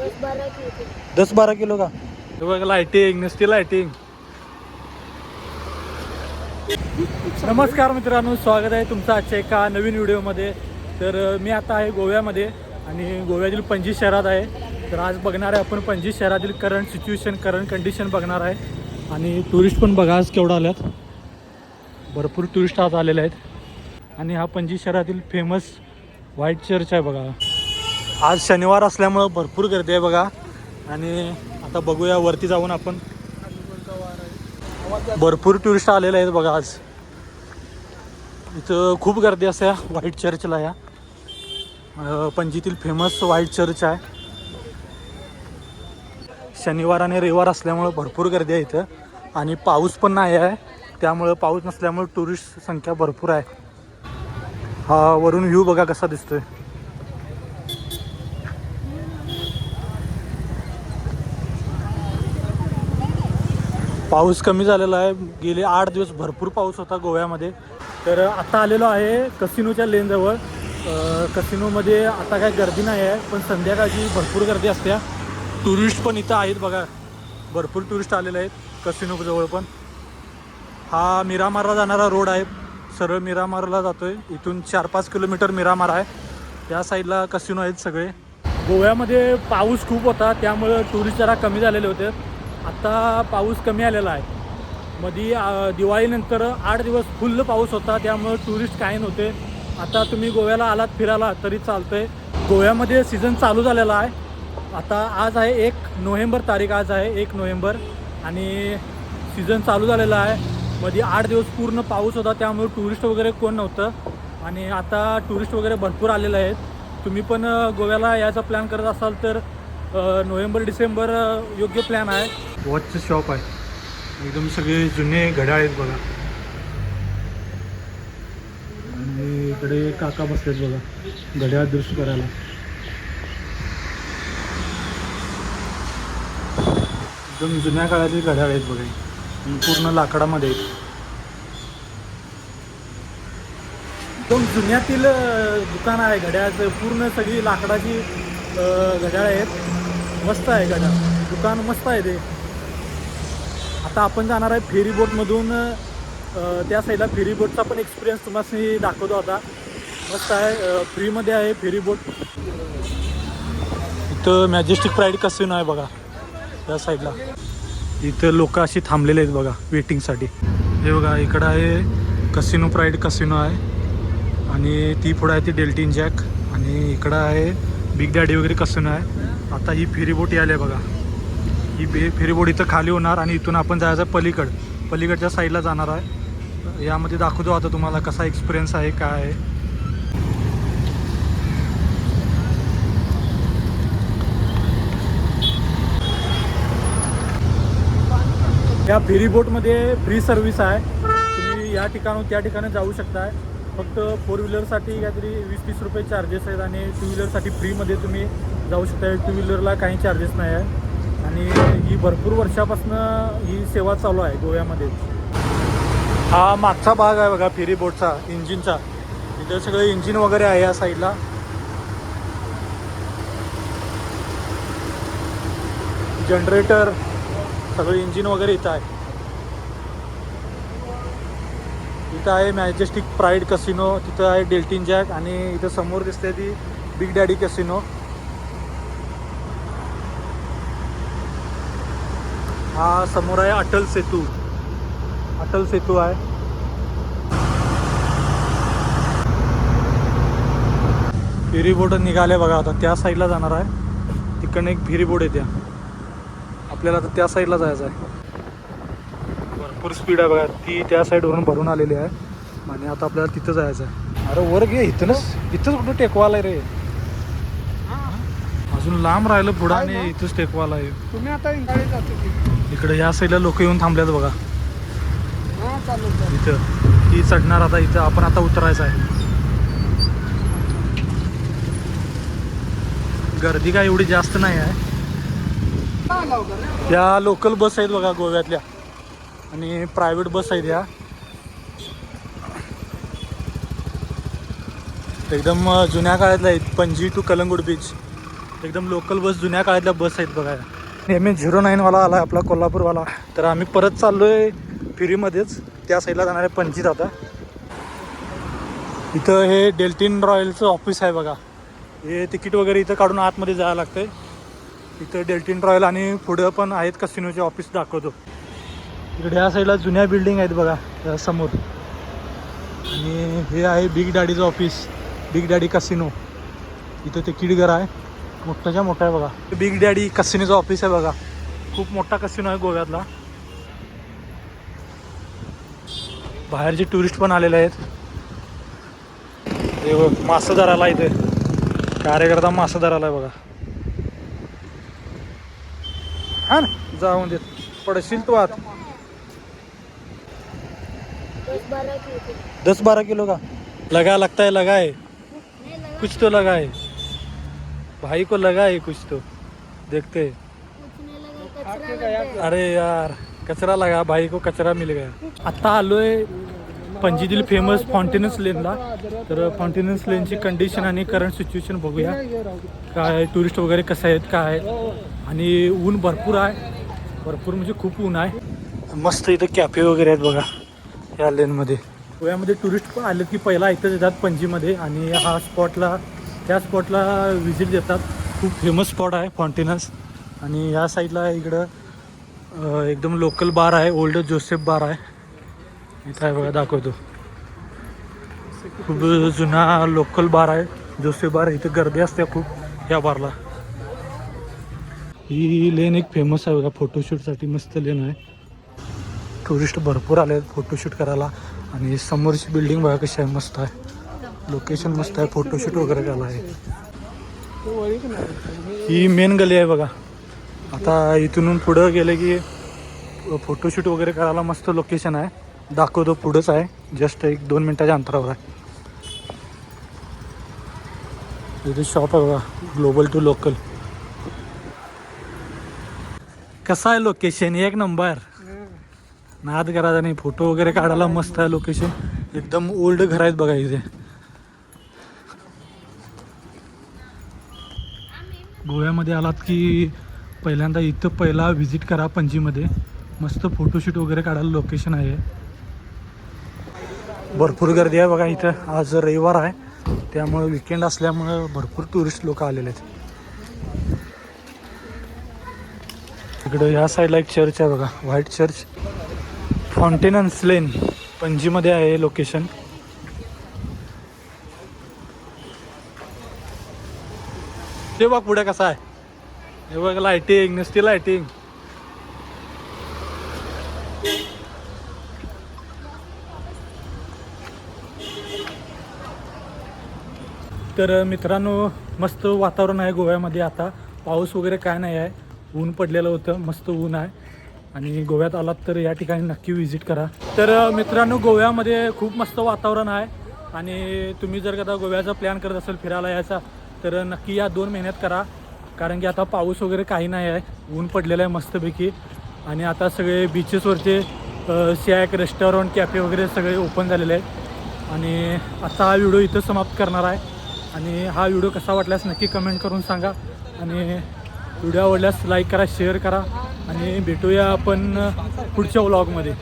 दस बारा किलो का? हे लायटिंग नुसती लायटिंग नमस्कार मित्रांनो स्वागत आहे तुमचं आजच्या एका नवीन व्हिडिओमध्ये. तर मी आता आहे गोव्यामध्ये आणि गोव्यातील पणजी शहरात आहे. तर आज बघणार आहे आपण पणजी शहरातील करंट सिच्युएशन करंट कंडिशन बघणार आहे. आणि टुरिस्ट पण बघा आज केवढा आल्यात. भरपूर टुरिस्ट आज आलेले आहेत. आणि हा पणजी शहरातील फेमस व्हाईट चर्च आहे बघा. आज शनिवार असल्यामुळं भरपूर गर्दी आहे बघा. आणि आता बघूया वरती जाऊन आपण. भरपूर टुरिस्ट आलेले आहेत बघा आज. इथं खूप गर्दी असते व्हाईट चर्चला या. पणजीतील फेमस व्हाईट चर्च आहे. शनिवार आणि रविवार असल्यामुळं भरपूर गर्दी आहे इथं. आणि पाऊस पण नाही आहे. त्यामुळं पाऊस नसल्यामुळं टुरिस्ट संख्या भरपूर आहे. हा वरून व्ह्यू बघा कसा दिसतोय. पाऊस कमी झालेला आहे. गेले आठ दिवस भरपूर पाऊस होता गोव्यामध्ये. तर आता आलेलो आहे कसिनोच्या लेनजवळ. कसिनोमध्ये आता काय गर्दी नाही आहे पण संध्याकाळची भरपूर गर्दी असते. टुरिस्ट पण इथं आहेत बघा. भरपूर टुरिस्ट आलेले आहेत कसिनोजवळ पण. हा मिरामारला जाणारा रोड आहे. सरळ मिरामारला जातो आहे इथून चार पाच किलोमीटर मिरामार आहे. त्या साईडला कसिनो आहेत सगळे. गोव्यामध्ये पाऊस खूप होता त्यामुळं टुरिस्ट जरा कमी झालेले होते. आता पाऊस कमी आलेला आहे. मधी दिवाळीनंतर आठ दिवस फुल्ल पाऊस होता त्यामुळं टुरिस्ट काही नव्हते. आता तुम्ही गोव्याला आलात फिरायला तरी चालतं आहे गोव्यामध्ये सीझन चालू झालेला आहे. आता आज आहे एक नोव्हेंबर तारीख आज आहे एक नोव्हेंबर. आणि सीझन चालू झालेला आहे. मध्ये आठ दिवस पूर्ण पाऊस होता त्यामुळे टुरिस्ट वगैरे कोण नव्हतं. आणि आता टुरिस्ट वगैरे भरपूर आलेले आहेत. तुम्ही पण गोव्याला यायचा प्लॅन करत असाल तर नोव्हेंबर डिसेंबर योग्य प्लॅन आहे. वॉचचं शॉप आहे. एकदम सगळे जुने घड्याळ आहेत बघा. आणि इकडे काका बसलेत बघा घड्याळ दुरुस्त करायला. एकदम जुन्या काळातील घड्याळ आहेत बघा. पूर्ण लाकडामध्ये आहेत. एकदम जुन्यातील दुकान आहे घड्याळाचं. पूर्ण सगळी लाकडाची घड्याळ आहेत. मस्त आहे घड्याळ. दुकान मस्त आहे ते. आता आपण जाणार आहे फेरी बोटमधून त्या साईडला फेरी बोटचा पण एक्सपिरियन्स तुम्हाला दाखवतो आता. मस्त आहे फ्रीमध्ये आहे फेरी बोट. इथं मॅजेस्टिक प्राईड कसिनो आहे बघा त्या साईडला इथं लोक अशी थांबलेले आहेत बघा वेटिंगसाठी हे बघा इकडं आहे कसिनो प्राईड कसिनो आहे. आणि ती पुढं आहे ती डेल्टीन जॅक आणि इकडं आहे बिग डॅडी वगैरे कसिनो आहे. आता ही फेरीबोट यायला आहे बघा. ही फेरीबोट इथं खाली होणार आणि इथून आपण जायचं आहे पलीकड. पलीकडच्या साईडला जाणार आहे. यामध्ये दाखवतो आता तुम्हाला कसा एक्सपिरियन्स आहे काय आहे. या फेरी बोटमध्ये फ्री सर्व्हिस आहे. तुम्ही या ठिकाणून त्या ठिकाणी जाऊ शकताय. फक्त फोर व्हीलरसाठी काहीतरी वीस तीस रुपये चार्जेस आहेत आणि टू व्हीलरसाठी फ्रीमध्ये तुम्ही जाऊ शकता टू व्हीलरला काही चार्जेस नाही आहे. आणि ही भरपूर वर्षापासून ही सेवा चालू आहे गोव्यामध्ये. हा मागचा भाग आहे बघा फेरी बोटचा इंजिनचा. इथे सगळं इंजिन वगैरे आहे या साईडला. जनरेटर सगळं इंजिन वगैरे इथं आहे. इथं आहे मॅजेस्टिक प्राईड कसिनो तिथं आहे डेल्टिन जॅक आणि इथं समोर दिसते ती बिग डॅडी कसिनो. हा समोर आहे अटल सेतू. अटल सेतू आहे. फेरी बोट निघाले बघा आता त्या साईडला जाणार आहे. तिकडनं एक फेरी बोट येते आपल्याला आता त्या साईडला जायचं आहे. भरपूर स्पीड आहे बघा. ती त्या साईडवरून भरून आलेली आहे. आणि आता आपल्याला तिथं जायचं आहे. अरे वर गे इथंच इथंच कुठं टेकवाला रे? अजून लांब राहिलं पुढं आणि इथंच टेकवाला आहे. तुम्ही आता इंगाळी जातो इकडे या साईडला लोक येऊन थांबल्यात बघा. हा इथं. ती चढणार आता इथं. आपण आता उतरायचं आहे. गर्दी काय एवढी जास्त नाही आहे. या लोकल बस आहेत बघा गोव्यातल्या. आणि प्रायव्हेट बस आहेत या. एकदम जुन्या काळातल्या आहेत. पणजी टू कलंगूट बीच एकदम लोकल बस जुन्या काळातल्या बस आहेत बघा एम ए झिरो नाईनवाला आला आपला कोल्हापूरवाला. तर आम्ही परत चाललोय फिरीमध्येच. त्या साईडला जाणार आहे आता इथं हे डेल्टिन रॉयलचं ऑफिस आहे बघा. हे तिकीट वगैरे इथं काढून आतमध्ये जायला लागतंय. इथं डेल्टिन रॉयल आणि पुढं पण आहेत कसिनोचे ऑफिस दाखवतो. इकडे या साईडला जुन्या बिल्डिंग आहेत बघा त्या समोर. आणि हे आहे बिग डॅडीचं ऑफिस बिग डॅडी कसिनो इथं तिकीट घर आहे. मोठ्याच्या मोठा आहे बघा. बिग डॅडी कसिनोचं ऑफिस आहे बघा. खूप मोठा कसिनो आहे गोव्यातला. बाहेरचे टुरिस्ट पण आलेले आहेत. मासा धरायला इथे. कार्यकर्ता मासं धरायला आहे बघा. हा ना जाऊन देत. पडशील तू आत. दस बारा किलो का? लगा लगता है लगा है कुछ तो लगा है भाई को लगा है कुछ तो। देखते अरे यार कचरा लगा भाई को कचरा मिल गया। आता आलोय पणजीतील फेमस फॉन्टेनस लेनला तर फॉन्टेनस लेनची कंडिशन आणि करंट सिच्युएशन बघूया. काय टुरिस्ट वगैरे कसं आहेत काय आणि ऊन भरपूर आहे. भरपूर म्हणजे खूप ऊन आहे. मस्त इथं कॅफे वगैरे आहेत बघा या लेनमध्ये गोव्यामध्ये टुरिस्ट पण आले की पहिला इथंच येतात पणजीमध्ये. आणि हा स्पॉटला त्या स्पॉटला व्हिजिट देतात. खूप फेमस स्पॉट आहे फॉन्टेनस आणि या साईडला इकडं एकदम लोकल बार आहे. ओल्ड जोसेफ बार आहे. इथं आहे बघा दाखवतो. खूप जुना लोकल बार आहे. जोसेफ बार इथं गर्दी असते खूप या बारला ही लेन एक फेमस आहे बघा. फोटोशूटसाठी मस्त लेन आहे. टुरिस्ट भरपूर आले आहेत फोटोशूट करायला. आणि समोरची बिल्डिंग बघा कशी आहे मस्त आहे. लोकेशन मस्त आहे फोटोशूट वगैरे झाला आहे. ही मेन गली आहे बघा. आता इथून पुढं गेले की फोटोशूट वगैरे करायला मस्त लोकेशन आहे. दाखवतो पुढंच आहे. जस्ट एक दोन मिनटाच्या अंतरावर आहे. इथे शॉप आहे बघा. ग्लोबल टू लोकल कसं आहे लोकेशन एक नंबर नाद करायचा नाही फोटो वगैरे काढायला मस्त आहे लोकेशन एकदम ओल्ड घर आहेत बघा इथे. गोव्यामध्ये आलात की पहिल्यांदा इथं पहिला व्हिजिट करा पणजीमध्ये. मस्त फोटोशूट वगैरे काढायला लोकेशन आहे. भरपूर गर्दी आहे बघा इथं. आज रविवार आहे. त्यामुळे विकेंड असल्यामुळं भरपूर टुरिस्ट लोक आलेले आहेत. इकडं ह्या साईडला एक चर्च आहे बघा. व्हाईट चर्च फॉन्टेनन्स लेन पणजीमध्ये आहे लोकेशन ते बघ पुढे कसं आहे. हे बघ लाइटिंग नुसती लाइटिंग तर मित्रांनो मस्त वातावरण आहे गोव्यामध्ये आता. पाऊस वगैरे काय नाही आहे. ऊन पडलेलं होतं मस्त ऊन आहे. आणि गोव्यात आलात तर या ठिकाणी नक्की व्हिजिट करा. तर मित्रांनो गोव्यामध्ये खूप मस्त वातावरण आहे. आणि तुम्ही जर कदा गोव्याचा प्लॅन करत असेल फिरायला यायचा तर नक्की या दोन महिन्यात करा. कारण की आता पाऊस वगैरे काही नाही आहे. ऊन पडलेलं आहे मस्तपैकी. आणि आता सगळे बीचेसवरचे सॅक रेस्टॉरंट कॅफे वगैरे सगळे ओपन झालेले आहेत. आणि आता हा व्हिडिओ इथं समाप्त करणार आहे. आणि हा व्हिडिओ कसा वाटल्यास नक्की कमेंट करून सांगा. आणि व्हिडिओ आवडल्यास लाईक करा शेअर करा. आणि भेटूया आपण पुढच्या व्लॉगमध्ये